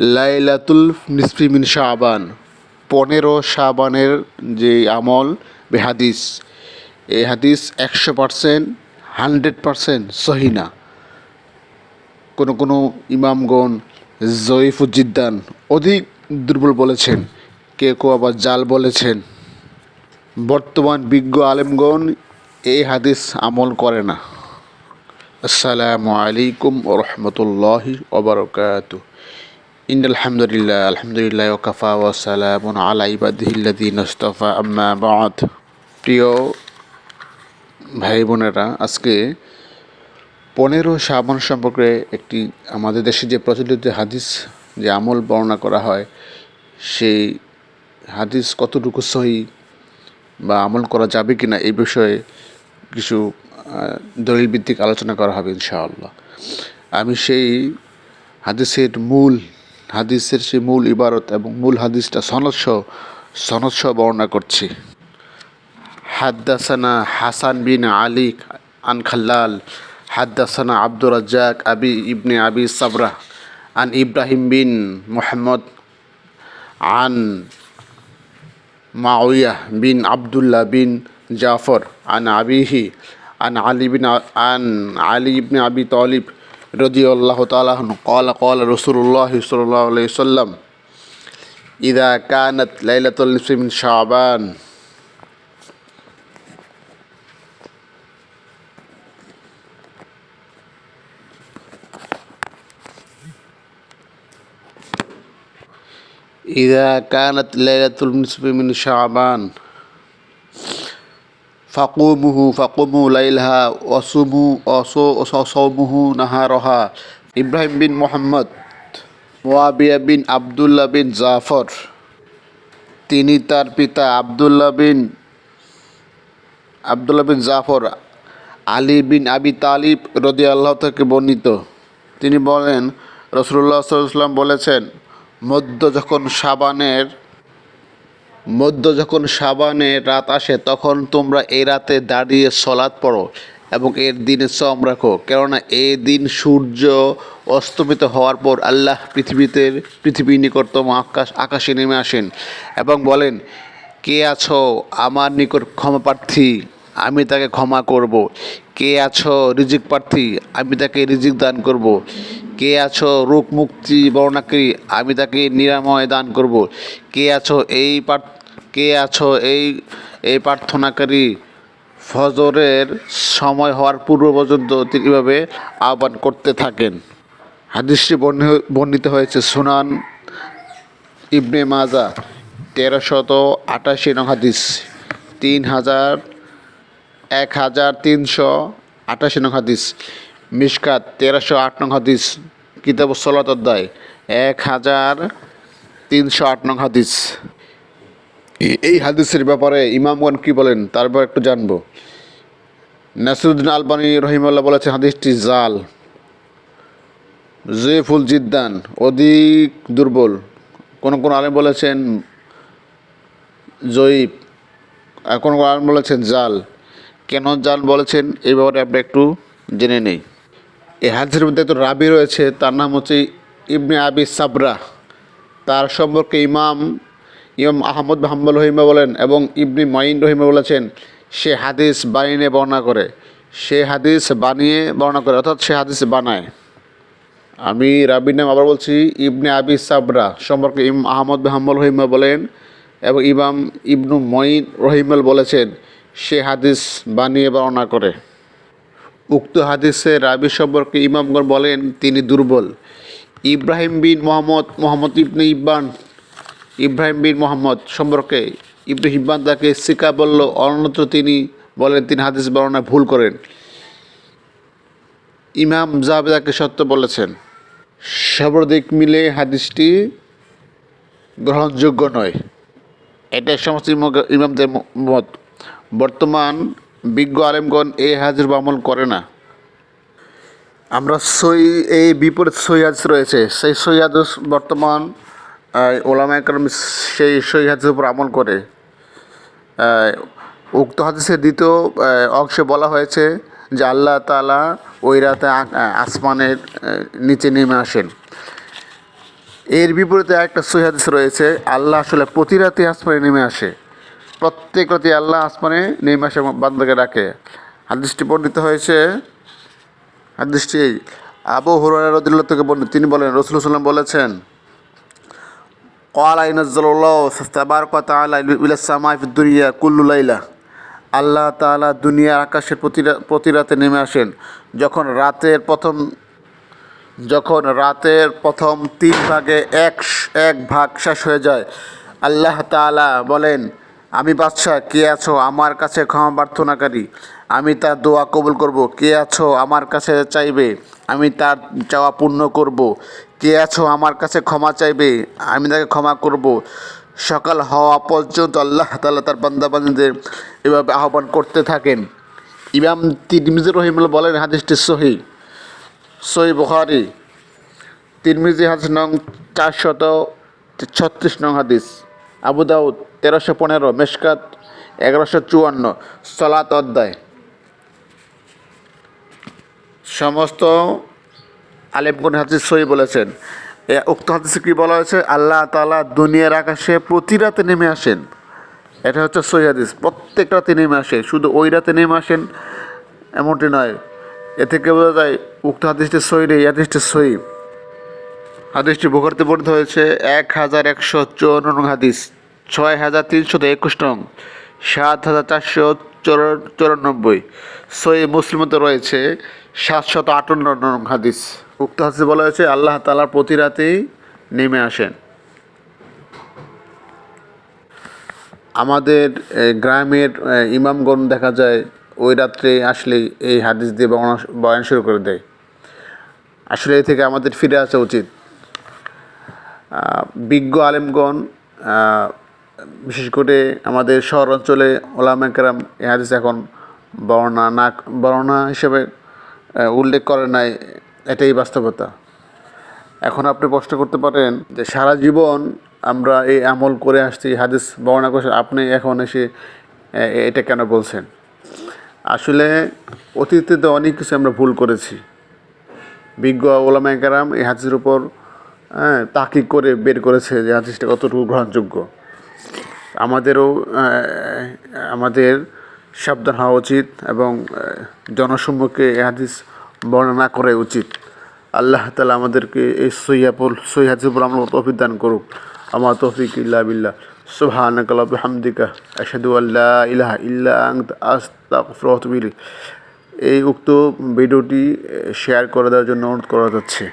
লাইলাতুল নিসফিমিন শাবান, পনেরো শাবানের যে আমল হাদিস, এই হাদিস একশো পারসেন্ট, হান্ড্রেড পারসেন্ট সহিনা কোনো কোনো ইমামগণ জয়ীফুজ্জিদ্দান অধিক দুর্বল বলেছেন, কেউ কেউ আবার জাল বলেছেন। বর্তমান বিজ্ঞ আলেমগণ এই হাদিস আমল করে না। আসসালামু আলাইকুম রহমতুল্লাহি ওবরকাত ইন আলহামদুলিল্লাহ আলহামদুলিল্লাহ ওকাফা ওয়াসালামুন আলা ইবাদিহিল্লাদিন মুস্তফা আম্মা বাদ প্রিয় ভাই বোনেরা আজকে পনেরো শ্রাবণ সম্পর্কে একটি আমাদের দেশে যে প্রচলিত হাদিস, যে আমল বর্ণনা করা হয়, সেই হাদিস কতটুকু সহি বা আমল করা যাবে কি না এই বিষয়ে কিছু দলিল ভিত্তিক আলোচনা করা হবে ইনশাআল্লাহ। আমি সেই হাদিসের মূল হাদিসের সে মূল ইবারত এবং মূল হাদিসটা সনৎস সনৎস বর্ণনা করছি। হাদ্দাসানা হাসান বিন আলী আন খাল্লাল, হাদ্দাসানা আব্দুর রাজ্জাক আবি ইবনে আবি সাবরা আন ইব্রাহিম বিন মোহাম্মদ আন মাউয়া বিন আবদুল্লাহ বিন জাফর আন আবিহি আন আলী বিন আন আলী ইবনে আবি তলিব رضي الله تعالى عنه. قال قال رسول الله صلى الله عليه وسلم إذا كانت ليلة النصف من شعبان إذا كانت ليلة النصف من شعبان ফাকুমুহু ফাকুমু লাইলহা অসুমু অসমুহু নাহারহা ইব্রাহিম বিন মোহাম্মদ মোয়াবিয়া বিন আবদুল্লাহ বিন জাফর তিনি তার পিতা আবদুল্লাহ বিন আবদুল্লাহ বিন জাফর আলী বিন আবি তালিব রদি আল্লাহ থেকে বর্ণিত তিনি বলেন রসুল্লাহ সাল্লাম বলেছেন মধ্য যখন সাবানের মধ্য যখন সাবানের রাত আসে, তখন তোমরা এই রাতে দাঁড়িয়ে সলাৎ পড়ো এবং এর দিনে সম রাখো। কেননা এই দিন সূর্য অস্তমিত হওয়ার পর আল্লাহ পৃথিবীতে, পৃথিবীর নিকটতম আকাশ, আকাশে নেমে আসেন এবং বলেন, কে আছো আমার নিকট ক্ষমা প্রার্থী? আমি তাকে ক্ষমা করব। কে আছো রিজিক প্রার্থী? আমি তাকে রিজিক দান করব। কে আছো রোগ মুক্তি বর্ণাকারী আমি তাকে নিরাময় দান করব। কে আছো এই পার কে আছো এই এই প্রার্থনাকারী ফজরের সময় হওয়ার পূর্ব পর্যন্ত এভাবে আহ্বান করতে থাকেন? হাদিসটি বর্ণি- বর্ণিত হয়েছে সুনান ইবনে মাজা, তেরোশত আটাশি নং হাদিস তিন হাজার এক হাজার তিনশো আটাশি নং হাদিস মিসকাত তেরোশো আট নং হাদিস কিতাব সলাত অধ্যায় এক হাজার তিনশো আট নং হাদিস। এই হাদিসের ব্যাপারে ইমামগণ কি বলেন? তার ব্যাপারে একটু জানব। নাসিরুদ্দিন আলবানী রহিমাল্লাহ বলেছেন হাদিসটি জাল। জেফুল জিদ্দান, অধিক দুর্বল। কোন কোন আলেম বলেছেন আর কোন কোন আলেম বলেছেন জাল। কেন জাল বলেছেন, এই ব্যাপারে আমরা একটু জেনে নেই। এই হাদিসের মধ্যে তো রাবি রয়েছে, তার নাম হচ্ছে ইবনে আবি সাবরা তার সম্পর্কে ইমাম ইমাম আহমদ হাম্বল রহিমা বলেন এবং ইবনি মাইন রহিমা বলেছেন, সে হাদিস বানিয়ে বর্ণনা করে, সে হাদিস বানিয়ে বর্ণনা করে, অর্থাৎ সে হাদিস বানায়। আমি রাবির নাম আবার বলছি, ইবনে আবি সাবরা সম্পর্কে ইম আহমদ হাম্বল রহিমা বলেন এবং ইমাম ইবনু মঈন রহিমাল বলেছেন, সে হাদিস বানিয়ে বর্ণনা করে। উক্ত হাদিসে রাবি সম্পর্কে ইমামগণ বলেন, তিনি দুর্বল। ইব্রাহিম বিন মোহাম্মদ মোহাম্মদ ইবনে ইব্বান ইব্রাহিম বিন মোহাম্মদ সম্পর্কে হিব্বান তাকে সিকা বলল, অন্যত্র তিনি বলেন, তিনি হাদিস বর্ণনা ভুল করেন। ইমাম জাবেদাকে সত্য বলেছেন সর্বাধিক মিলে হাদিসটি গ্রহণযোগ্য নয়। এটা সমস্ত ইমামদের মত। বর্তমান বিজ্ঞ আলেমগণ এই হাজির আমল করে না। আমরা সই এই বিপরীত হাদিস রয়েছে। সেই সৈয়াদ বর্তমান ওলামা একরম সেই সই হাদিসের উপর আমল করে। উক্ত হাদিসের দ্বিতীয় অংশে বলা হয়েছে যে আল্লাহ তাআলা ওই রাতে আসমানের নিচে নেমে আসেন। এর বিপরীতে একটা সহিহাদিস রয়েছে, আল্লাহ আসলে প্রতি রাতে আসমানে নেমে আসে। প্রত্যেক রাতে আল্লাহ আসমানে নেমে আসে বান্দাকে ডাকে। হাদিসটি বর্ণিত হয়েছে, হাদিসটি আবু হুরায়রা রাদিয়াল্লাহু থেকে বর্ণিত। তিনি বলেন রসুল সাল্লাম বলেছেন قال ينزل الله تبارك وتعالى إلى السماء في الدنيا كل ليلة আল্লাহ তাআলা দুনিয়ার আকাশের প্রতি রা- প্রতি রাতে নেমে আসেন যখন রাতের প্রথম যখন রাতের প্রথম তিন ভাগে এক এক ভাগ শেষ হয়ে যায় আল্লাহ তাআলা বলেন আমি বাদশাহ কে আছো আমার কাছে ক্ষমা প্রার্থনাকারী আমি তার দোয়া কবুল করব। কে আছো আমার কাছে চাইবে? আমি তার চাওয়া পূর্ণ করব। কে আছো আমার কাছে ক্ষমা চাইবে? আমি তাকে ক্ষমা করব। সকাল হওয়া পর্যন্ত আল্লাহ তাআলা তার বান্দাবান্দিদের এভাবে আহ্বান করতে থাকেন। ইমাম তিরমিজি রহিমুল্লাহ বলেন, হাদিসটি সহি। সহি বুখারি। তিরমিজি হাদিস নং চারশত ছত্রিশ নং হাদিস। আবু দাউদ তেরোশো পনেরো, মেশকাত এগারোশো চুয়ান্ন, সলাত অধ্যায়। সমস্ত আলেমগুন হাদিস সই বলেছেন? উক্ত হাদিসে কী বলা হয়েছে? আল্লাহ তালা দুনিয়ার আকাশে প্রতি রাতে নেমে আসেন। এটা হচ্ছে সই হাদিস। প্রত্যেক রাতে নেমে আসে। শুধু ওই রাতে নেমে আসেন এমনটি নয়। এ থেকে বোঝা যায় উক্ত হাদিসটি সই এই হাদিসটি সই হাদিসটি বুখারিতে বর্ণিত হয়েছে, এক হাজার একশো চুয়ান্ন নং হাদিস, ছয় হাজার তিনশত একুশ নং, সাত হাজার চারশো চৌরা- চৌরানব্বই। সই মুসলিমতে রয়েছে সাতশত আটান্ন নং হাদিস। উক্ত হাদিসে বলা হয়েছে, আল্লাহ তালার প্রতি রাতেই নেমে আসেন। আমাদের গ্রামের ইমামগণ দেখা যায়, ওই রাত্রে আসলেই এই হাদিস দিয়ে বয়ান শুরু করে দেয়। আসলে এ থেকে আমাদের ফিরে আসা উচিত। বিজ্ঞ আলেমগণ বিশেষ করে আমাদের শহর অঞ্চলে ওলামেকরাম এ হাদিস এখন বর্ণনা না, বর্ণনা হিসেবে উল্লেখ করে নাই, এটাই বাস্তবতা। এখন আপনি প্রশ্ন করতে পারেন যে সারা জীবন আমরা এই আমল করে আসছি হাদিস বর্ণনা করছি আপনি এখন এসে এটা কেন বলছেন? আসলে অতীতে তো অনেক কিছু আমরা ভুল করেছি। বিজ্ঞ ওলামা কেরাম এই হাদিসের উপর তাকিক করে বের করেছে যে হাদিসটা কতটুকু গ্রহণযোগ্য। আমাদেরও আমাদের সাবধান হওয়া উচিত এবং জনসম্মুখে এই হাদিস বর্ণনা করা উচিত। আল্লাহ তালা আমাদেরকে এই সৈয়াপুর সই হাদিসের আমরা তৌফিক দান করুক। আমার তৌফিক ইল্লা আশহাদু আল্লা ইলাহা ইল্লা আনতা। আস্তাগফিরুকা ওয়া এই উক্ত ভিডিওটি শেয়ার করে দেওয়ার জন্য অনুরোধ করা যাচ্ছে।